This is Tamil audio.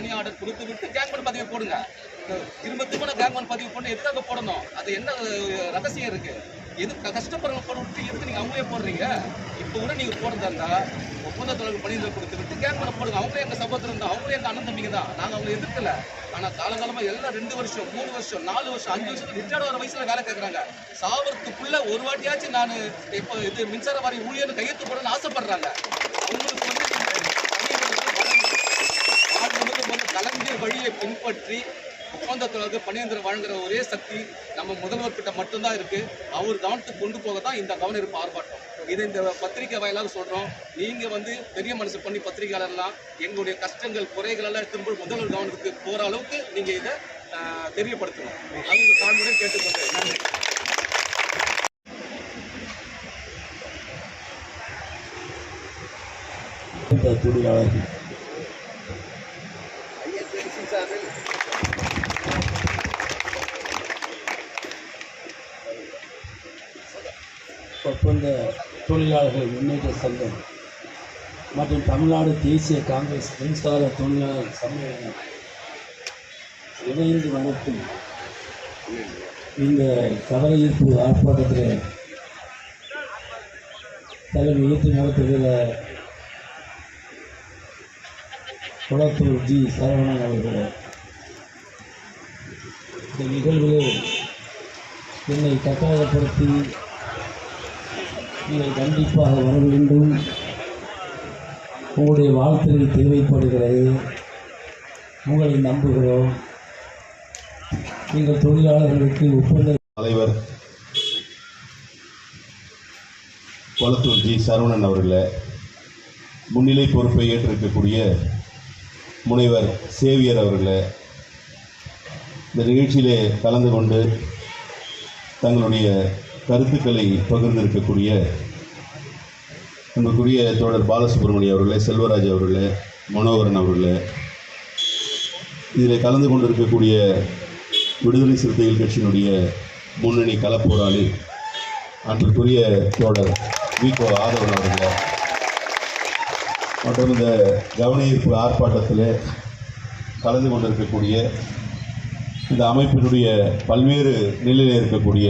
மணி ஆர்டர் கொடுத்து விட்டு கேங்மன் பதிவு போடுங்க. திரும்ப திரும்ப கேங்மேன் பதிவு போட்டு எதுக்காக போடணும்? அது என்ன ரகசியம் இருக்கு? எதுக்கு கஷ்டப்படுறவங்க போட விட்டு எடுத்து நீங்க அவங்களே போடுறீங்க? இப்போ கூட நீங்க போடுறதா இருந்தால் ஒப்பந்த தொழில் பணியில் கொடுத்து விட்டு கேங்மேன் போடுங்க. அவங்களே எங்க சகோதரன் தான் அவங்களே எங்க அண்ணன் தம்பிங்க தான். நாங்க அவங்களை எதிர்க்கல. ஆனா காலங்காலமா எல்லாம் ரெண்டு வருஷம் மூணு வருஷம் நாலு வருஷம் அஞ்சு வருஷம் ரிட்டையர்ட் வர வயசுல வேலை கேட்கறாங்க சாவறதுக்குள்ள ஒரு வாட்டியாச்சும் நான் இப்போ இது மின்சார வாரி ஊழியர்னு கையெழுத்து போடணும்னு ஆசைப்படுறாங்க. அவங்களுக்கு வந்து பின்பற்றி ஒப்பந்தத்தில் பணியந்திரம் வழங்குற ஒரே சக்தி நம்ம முதல்வர் கிட்ட மட்டும்தான் இருக்கு. அவர் கவனத்துக்கு கொண்டு போக தான் இந்த கவன இருப்பு ஆர்ப்பாட்டம். இதை இந்த பத்திரிகை வாயிலாக சொல்றோம். நீங்க வந்து பெரிய மனசு பண்ணி பத்திரிகையாளர்லாம் எங்களுடைய கஷ்டங்கள் குறைகள் எல்லாம் முதல்வர் கவனத்துக்கு போற அளவுக்கு நீங்க இதை தெரியப்படுத்தணும். அவங்க தாழ்முறை கேட்டுக்கொண்டு நன்றி. தொழிலாளர்கள் ஒப்பந்த தொழிலாளர்கள் முன்னேற்ற சங்கம் மற்றும் தமிழ்நாடு தேசிய காங்கிரஸ் மின்சார தொழிலாளர் சம்மேளனம் இணைந்து நடத்தும் இந்த கவனஈர்ப்பு ஆர்ப்பாட்டத்தில் தலைமை ஏற்று நடத்துகிற குளத்தூர் ஜி சரவணன் அவர்கள் இந்த நிகழ்வு என்னை கட்டாயப்படுத்தி நீங்கள் கண்டிப்பாக வர வேண்டும். உங்களுடைய வாழ்த்துகள் தேவைப்படுகிறது உங்களை நம்புகிறோம். நீங்கள் தொழிலாளர்களுக்கு ஒப்பந்த தலைவர் கொளத்தூர் ஜி சரவணன் அவர்களை முன்னிலை பொறுப்பை ஏற்றிருக்கக்கூடிய முனைவர் சேவியர் அவர்களை இந்த நிகழ்ச்சியிலே கலந்து கொண்டு தங்களுடைய கருத்துக்களை பகிர்ந்திருக்கக்கூடிய அன்புக்குரிய தோழர் பாலசுப்ரமணியம் அவர்களே செல்வராஜ் அவர்களே மனோகரன் அவர்களே இதில் கலந்து கொண்டிருக்கக்கூடிய விடுதலை சிறுத்தைகள் கட்சியினுடைய முன்னணி களப்போராளி அன்றுக்குரிய தோழர் விகோ ஆதவன் அவர்கள் மற்றும் இந்த கவனஈர்ப்பு ஆர்ப்பாட்டத்தில் கலந்து கொண்டிருக்கக்கூடிய இந்த அமைப்பினுடைய பல்வேறு நிலையில் இருக்கக்கூடிய